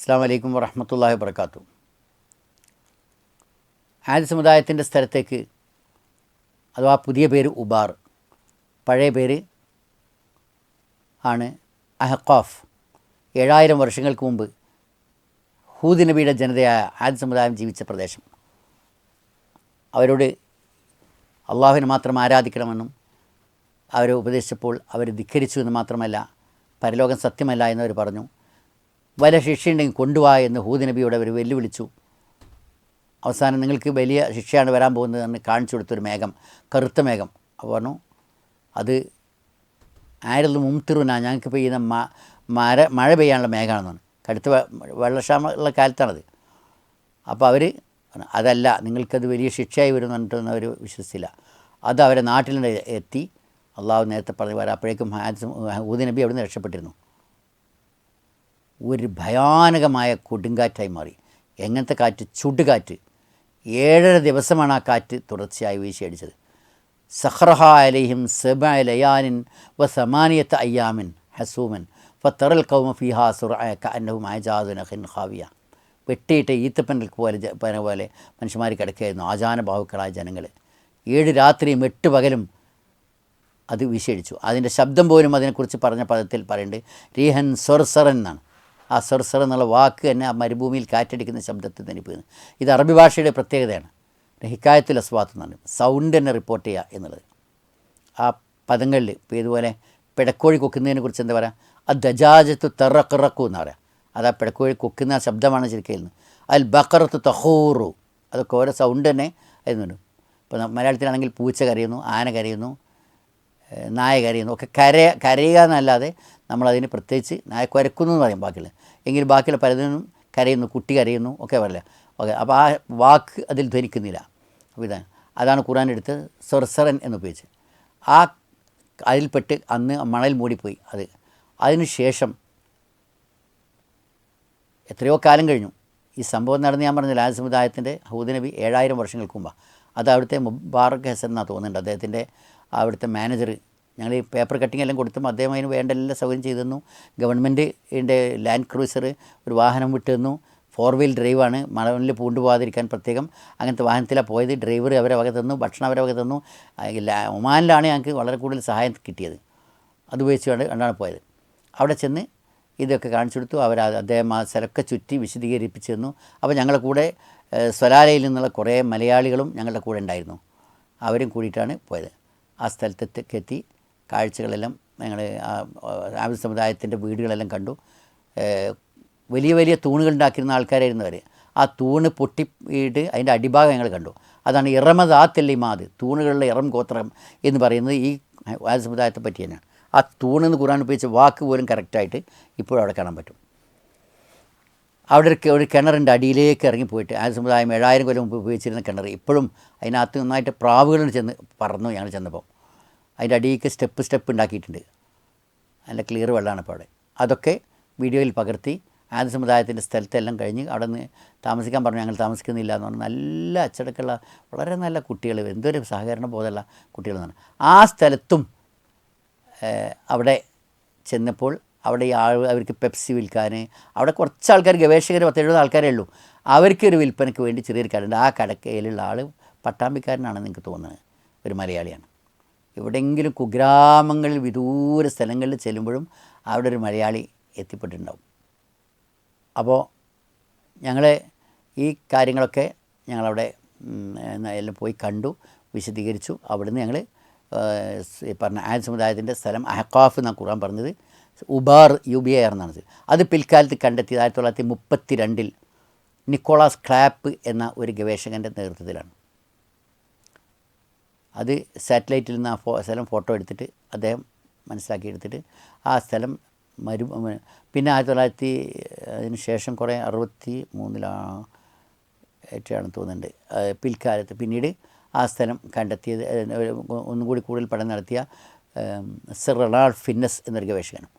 അസ്സാം വലൈക്കും വറഹമത്തല്ലാഹി വർക്കാത്തു ആദ്യ സമുദായത്തിന്റെ സ്ഥലത്തേക്ക് അഥവാ പുതിയ പേര് ഉബാർ പഴയ പേര് ആണ് അഹഖാഫ്. ഏഴായിരം വർഷങ്ങൾക്ക് മുമ്പ് ഹൂദ് നബിയുടെ ജനതയായ ആദ്യ സമുദായം ജീവിച്ച പ്രദേശം. അവരോട് അള്ളാഹുവിനെ മാത്രം ആരാധിക്കണമെന്നും അവരെ ഉപദേശിച്ചപ്പോൾ അവർ ധിഖരിച്ചു എന്ന് മാത്രമല്ല പരലോകം സത്യമല്ല എന്നവർ പറഞ്ഞു. വല്ല ശിക്ഷയുണ്ടെങ്കിൽ കൊണ്ടുവാ എന്ന് ഹൂദ് നബിയോട് അവർ വെല്ലുവിളിച്ചു. അവസാനം നിങ്ങൾക്ക് വലിയ ശിക്ഷയാണ് വരാൻ പോകുന്നത് എന്ന് കാണിച്ചു കൊടുത്തൊരു മേഘം കറുത്ത മേഘം. അപ്പോൾ പറഞ്ഞു അത് ആയിരുന്നു മുംതിറുന ഞങ്ങൾക്ക് പെയ്യുന്ന മ മര മഴ പെയ്യാനുള്ള മേഘമാണെന്നാണ് കടുത്ത വെള്ളക്ഷാമുള്ള കാലത്താണത്. അപ്പോൾ അവർ അതല്ല നിങ്ങൾക്കത് വലിയ ശിക്ഷയായി വരും എന്നിട്ടൊന്നും അവർ വിശ്വസിച്ചില്ല. അത് അവരെ നാട്ടിൽ എത്തി അള്ളാഹു നേരത്തെ പറഞ്ഞു വരാം അപ്പോഴേക്കും ഹാജ് ഊദിനബി അവിടെ നിന്ന് രക്ഷപ്പെട്ടിരുന്നു. ഒരു ഭയാനകമായ കൊടുങ്കാറ്റായി മാറി. എങ്ങനത്തെ കാറ്റ്? ചുടുകാറ്റ്. ഏഴര ദിവസമാണ് ആ കാറ്റ് തുടർച്ചയായി വീശിയടിച്ചത്. സഹ്റഹ അലൈഹിം സെബ ലയാനിൻ വ സമാനിയത്ത് അയ്യാമിൻ ഹസൂമൻ. ഫത്തറൽ കൗമ ഫിഹാ അജാദുൻ അഖിൻ ഖാവിയ. വെട്ടിയിട്ട് ഈത്തപ്പനൽ പോലെ പന പോലെ മനുഷ്യന്മാർ കിടക്കുകയായിരുന്നു. ആചാനഭാവുക്കളായ ജനങ്ങൾ ഏഴ് രാത്രിയും എട്ട് പകലും അത് വിശേഷിച്ചു അതിന്റെ ശബ്ദം പോലും അതിനെക്കുറിച്ച് പറഞ്ഞ പദത്തിൽ പറയുന്നുണ്ട് റീഹൻ സൊർസറൻ എന്നാണ്. ആ സൊർസർ എന്നുള്ള വാക്ക് തന്നെ ആ മരുഭൂമിയിൽ കാറ്റടിക്കുന്ന ശബ്ദത്തിൽ തന്നെ പോയിരുന്നു ഇത് അറബി ഭാഷയുടെ പ്രത്യേകതയാണ്. ഹിക്കായത്തിൽ അസ്വാത്ത് എന്നാണ് സൗണ്ട് തന്നെ റിപ്പോർട്ട് ചെയ്യുക എന്നുള്ളത്. ആ പദങ്ങളിൽ ഇപ്പോൾ ഇതുപോലെ പിടക്കോഴി കൊക്കുന്നതിനെ കുറിച്ച് എന്താ പറയുക ആ ദജാജത്ത് തെറക്കിറക്കു എന്ന് പറയാം. അത് ആ പിടക്കോഴി കൊക്കുന്ന ശബ്ദമാണ് ശരിക്കും അൽ ബക്കറത്ത് തഹൂറു അതൊക്കെ ഓരോ സൗണ്ട് തന്നെ ആയിരുന്നു. ഇപ്പോൾ മലയാളത്തിലാണെങ്കിൽ പൂച്ച കരയുന്നു ആന കരയുന്നു നായ കരയുന്നു ഒക്കെ കര കരയുക എന്നല്ലാതെ നമ്മളതിന് പ്രത്യേകിച്ച് നായക്കുരക്കുന്നു എന്ന് പറയും ബാക്കിയുള്ള എങ്കിലും ബാക്കിയുള്ള പലതിനും കരയുന്നു കുട്ടി കരയുന്നു ഒക്കെ പറയില്ല? ഓക്കെ അപ്പോൾ ആ വാക്ക് അതിൽ ധരിക്കുന്നില്ല അപ്പോൾ ഇതാണ്. അതാണ് ഖുറാൻ എടുത്ത് സൊർസറൻ എന്ന് ഉപയോഗിച്ച് ആ അതിൽപ്പെട്ട് അന്ന് മണൽ മൂടിപ്പോയി അത്. അതിന് ശേഷം എത്രയോ കാലം കഴിഞ്ഞു. ഈ സംഭവം നടന്ന് ഞാൻ പറഞ്ഞ ലാൽ സമുദായത്തിന്റെ ഹൂദനബി ഏഴായിരം വർഷങ്ങൾക്ക് മുമ്പാണ് അത് അവിടുത്തെ മുബാറക് ഹസൻ എന്നാണ് തോന്നുന്നുണ്ട്. അദ്ദേഹത്തിന്റെ അവിടുത്തെ മാനേജർ ഞങ്ങൾ ഈ പേപ്പർ കട്ടിംഗ് എല്ലാം കൊടുത്തും അദ്ദേഹം അതിന് വേണ്ട എല്ലാ സൗകര്യം ചെയ്തു തന്നു ഗവൺമെന്റിന്റെ ലാൻഡ് ക്രൂസർ ഒരു വാഹനം വിട്ടുതന്നു ഫോർ വീൽ ഡ്രൈവാണ് മണലിൽ പൂണ്ടുപോകാതിരിക്കാൻ പ്രത്യേകം. അങ്ങനത്തെ വാഹനത്തിലാണ് പോയത്. ഡ്രൈവർ അവരെ വക തന്നു. ഭക്ഷണം അവരെ വക തന്നു. ഒമാനിലാണ് ഞങ്ങൾക്ക് വളരെ കൂടുതൽ സഹായം കിട്ടിയത്. അത് ഉപയോഗിച്ചുകൊണ്ട് കണ്ടാണ് പോയത്. അവിടെ ചെന്ന് ഇതൊക്കെ കാണിച്ചു കൊടുത്തു. അവർ അദ്ദേഹം ആ സ്ഥലമൊക്കെ ചുറ്റി വിശദീകരിപ്പിച്ചു തന്നു അപ്പോൾ ഞങ്ങളുടെ കൂടെ സ്വലാലയിൽ നിന്നുള്ള കുറേ മലയാളികളും ഞങ്ങളുടെ കൂടെ ഉണ്ടായിരുന്നു. അവരും കൂടിയിട്ടാണ് പോയത്. ആ സ്ഥലത്തേക്ക് എത്തി. കാഴ്ചകളെല്ലാം ഞങ്ങൾ ആവി സമുദായത്തിന്റെ വീടുകളെല്ലാം കണ്ടു. വലിയ വലിയ തൂണുകൾ ഉണ്ടാക്കിയിരുന്ന ആൾക്കാരായിരുന്നു അവർ ആ തൂണ് പൊട്ടിയിട്ട് അതിന്റെ അടിഭാഗം ഞങ്ങൾ കണ്ടു. അതാണ് ഇറമദാത്തെല്ലിമാത് തൂണുകളിലെ ഇറം ഗോത്രം എന്ന് പറയുന്നത് ഈ ആദ്യ സമുദായത്തെ പറ്റി തന്നെയാണ്. ആ തൂണെന്ന് ഖുറാൻ ഉപയോഗിച്ച വാക്ക് പോലും കറക്റ്റായിട്ട് ഇപ്പോഴും അവിടെ കാണാൻ പറ്റും. അവിടെ ഒരു ഒരു കിണറിന്റെ അടിയിലേക്ക് ഇറങ്ങിപ്പോയിട്ട് ആ സമുദായം ഏഴായിരം കൊല്ലം മുമ്പ് ഉപയോഗിച്ചിരുന്ന കിണർ ഇപ്പോഴും അതിനകത്ത് നന്നായിട്ട് പ്രാവുകളിൽ ചെന്ന് പറന്നു ഞങ്ങൾ ചെന്നപ്പോൾ അതിന്റെ അടിയിലേക്ക് സ്റ്റെപ്പ് സ്റ്റെപ്പ് ഉണ്ടാക്കിയിട്ടുണ്ട്. നല്ല ക്ലിയർ വെള്ളമാണ് ഇപ്പോൾ അവിടെ. അതൊക്കെ വീഡിയോയിൽ പകർത്തി ആദ്യ സമുദായത്തിന്റെ സ്ഥലത്തെല്ലാം കഴിഞ്ഞ് അവിടെ നിന്ന് താമസിക്കാൻ പറഞ്ഞു ഞങ്ങൾ താമസിക്കുന്നില്ല എന്ന് പറഞ്ഞാൽ നല്ല അച്ചടക്കമുള്ള വളരെ നല്ല കുട്ടികൾ എന്തൊരു സഹകരണ ബോധമുള്ള കുട്ടികളെന്നാണ് ആ സ്ഥലത്തും അവിടെ ചെന്നപ്പോൾ അവിടെ ഈ ആൾ അവർക്ക് പെപ്സി വിൽക്കാൻ അവിടെ കുറച്ച് ആൾക്കാർ ഗവേഷകർ പത്തെഴുപത് ആൾക്കാരേ ഉള്ളൂ. അവർക്കൊരു വിൽപ്പനയ്ക്ക് വേണ്ടി ചെറിയൊരു കടയുണ്ട് ആ കടക്കയിലുള്ള ആൾ പട്ടാമ്പിക്കാരനാണെന്ന് എനിക്ക് തോന്നുന്നത് ഒരു മലയാളിയാണ്. എവിടെയെങ്കിലും കുഗ്രാമങ്ങളിൽ വിദൂര സ്ഥലങ്ങളിൽ ചെല്ലുമ്പോഴും അവിടെ ഒരു മലയാളി എത്തിപ്പെട്ടിട്ടുണ്ടാവും. അപ്പോൾ ഞങ്ങൾ ഈ കാര്യങ്ങളൊക്കെ ഞങ്ങളവിടെ എല്ലാം പോയി കണ്ടു വിശദീകരിച്ചു. അവിടുന്ന് ഞങ്ങൾ പറഞ്ഞ ആയ സമുദായത്തിന്റെ സ്ഥലം അഹക്കാഫ് എന്നാണ് ഖുറാൻ പറഞ്ഞത്. ഉബാർ യു ബി ആർ എന്നാണ് അത് പിൽക്കാലത്ത് കണ്ടെത്തിയത് ആയിരത്തി തൊള്ളായിരത്തി മുപ്പത്തി രണ്ടിൽ നിക്കോളാസ് ക്ലാപ്പ് എന്ന ഒരു ഗവേഷകന്റെ നേതൃത്വത്തിലാണ്. അത് സാറ്റലൈറ്റിൽ നിന്ന് ആ ഫോ സ്ഥലം ഫോട്ടോ എടുത്തിട്ട് അദ്ദേഹം മനസ്സിലാക്കി എടുത്തിട്ട് ആ സ്ഥലം മരു പിന്നെ ആയിരത്തി തൊള്ളായിരത്തി അതിന് ശേഷം കുറേ അറുപത്തി മൂന്നിലാണ് ഏറ്റവും തോന്നുന്നുണ്ട് പിൽക്കാലത്ത് പിന്നീട് ആ സ്ഥലം കണ്ടെത്തിയത് ഒന്നും കൂടി കൂടുതൽ പഠനം നടത്തിയ സർ റൊണാൾഡ് ഫിന്നസ് എന്നൊരു ഗവേഷകനും.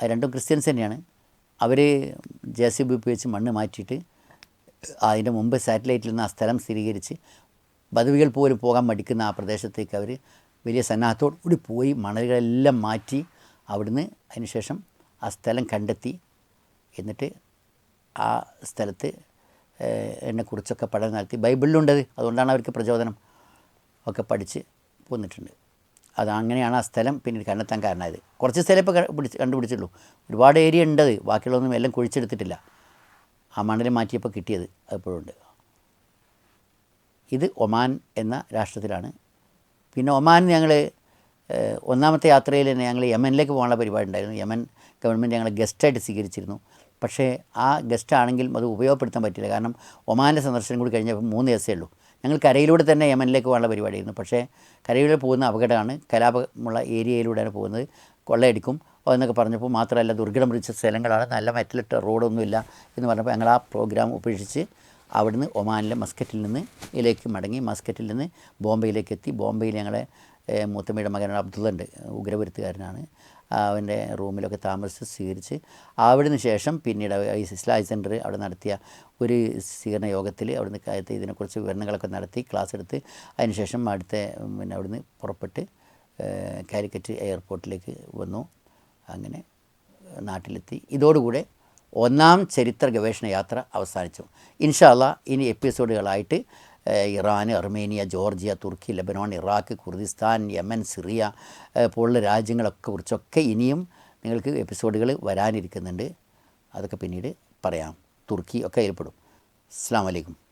അത് രണ്ടും ക്രിസ്ത്യൻസ് തന്നെയാണ്. അവർ ജെ സി ബി ഉപയോഗിച്ച് മണ്ണ് മാറ്റിയിട്ട് അതിന്റെ മുമ്പ് സാറ്റലൈറ്റിൽ നിന്ന് ആ സ്ഥലം സ്ഥിരീകരിച്ച് ബദവികൾ പോലും പോകാൻ മടിക്കുന്ന ആ പ്രദേശത്തേക്ക് അവർ വലിയ സന്നാഹത്തോടു കൂടി പോയി മണലുകളെല്ലാം മാറ്റി അവിടുന്ന് അതിനുശേഷം ആ സ്ഥലം കണ്ടെത്തി. എന്നിട്ട് ആ സ്ഥലത്ത് എന്നെ എന്നെക്കുറിച്ചൊക്കെ പഠനം നടത്തി. ബൈബിളിലുണ്ടത് അതുകൊണ്ടാണ് അവർക്ക് പ്രചോദനം ഒക്കെ പഠിച്ച് പോന്നിട്ടുണ്ട്. അത് അങ്ങനെയാണ് ആ സ്ഥലം പിന്നീട് കണ്ടെത്താൻ കാരണമായത്. കുറച്ച് സ്ഥലം ഇപ്പോൾ പിടിച്ച് കണ്ടുപിടിച്ചുള്ളൂ. ഒരുപാട് ഏരിയ ഉണ്ടത്. ബാക്കിയുള്ളതൊന്നും എല്ലാം കുഴിച്ചെടുത്തിട്ടില്ല. ആ മണൽ മാറ്റിയപ്പോൾ കിട്ടിയത് അപ്പോഴുണ്ട് ഇത് ഒമാൻ എന്ന രാഷ്ട്രത്തിലാണ്. പിന്നെ ഒമാൻ ഞങ്ങൾ ഒന്നാമത്തെ യാത്രയിൽ തന്നെ ഞങ്ങൾ യമനിലേക്ക് പോകാനുള്ള പരിപാടി ഉണ്ടായിരുന്നു. യമൻ ഗവൺമെന്റ് ഞങ്ങളെ ഗസ്റ്റായിട്ട് സ്വീകരിച്ചിരുന്നു. പക്ഷേ ആ ഗസ്റ്റ് ആണെങ്കിലും അത് ഉപയോഗപ്പെടുത്താൻ പറ്റില്ല. കാരണം ഒമാന്റെ സന്ദർശനം കൂടി കഴിഞ്ഞപ്പോൾ മൂന്ന് ദിവസമേ ഉള്ളൂ. ഞങ്ങൾ കരയിലൂടെ തന്നെ യമനിലേക്ക് പോകാനുള്ള പരിപാടിയായിരുന്നു. പക്ഷേ കരയിലൂടെ പോകുന്ന അപകടമാണ്. കലാപമുള്ള ഏരിയയിലൂടെയാണ് പോകുന്നത്. കൊള്ളയടിക്കും. എന്നൊക്കെ പറഞ്ഞപ്പോൾ മാത്രമല്ല ദുർഘടം പിടിച്ച സ്ഥലങ്ങളാണ്. നല്ല മെറ്റലിട്ട റോഡൊന്നുമില്ല എന്ന് പറഞ്ഞപ്പോൾ ഞങ്ങൾ ആ പ്രോഗ്രാം ഉപേക്ഷിച്ച് അവിടുന്ന് ഒമാനിലെ മസ്കറ്റിൽ നിന്ന് ഇതിലേക്ക് മടങ്ങി മസ്കറ്റിൽ നിന്ന് ബോംബെയിലേക്ക് എത്തി. ബോംബെയിൽ ഞങ്ങളെ മൂത്തമ്മയുടെ മകനാണ് അബ്ദുള്ള ഉണ്ട് ഉഗ്രവരുത്തുകാരനാണ്. അവന്റെ റൂമിലൊക്കെ താമസിച്ച് സ്വീകരിച്ച് അവിടുന്ന് ശേഷം പിന്നീട് ഇസ്ലാഹി സെന്റർ അവിടെ നടത്തിയ ഒരു സ്വീകരണ യോഗത്തിൽ അവിടുന്ന് കാര്യത്തെ ഇതിനെക്കുറിച്ച് വിവരണങ്ങളൊക്കെ നടത്തി ക്ലാസ് എടുത്ത് അതിനുശേഷം അടുത്ത പിന്നെ അവിടുന്ന് പുറപ്പെട്ട് കാലിക്കറ്റ് എയർപോർട്ടിലേക്ക് വന്നു. അങ്ങനെ നാട്ടിലെത്തി. ഇതോടുകൂടെ ഒന്നാം ചരിത്ര ഗവേഷണ യാത്ര അവസാനിച്ചു. ഇൻഷാല്ല ഇനി എപ്പിസോഡുകളായിട്ട് ഇറാൻ അർമേനിയ ജോർജിയ തുർക്കി Lebanon Iraq Kurdistan Yemen Syria പോലുള്ള രാജ്യങ്ങളൊക്കെ കുറിച്ചൊക്കെ ഇനിയും നിങ്ങൾക്ക് എപ്പിസോഡുകൾ വരാനിരിക്കുന്നുണ്ട്. അതൊക്കെ പിന്നീട് പറയാം. തുർക്കി ഒക്കെ ഏർപ്പെടും. അസ്സാം വലൈക്കും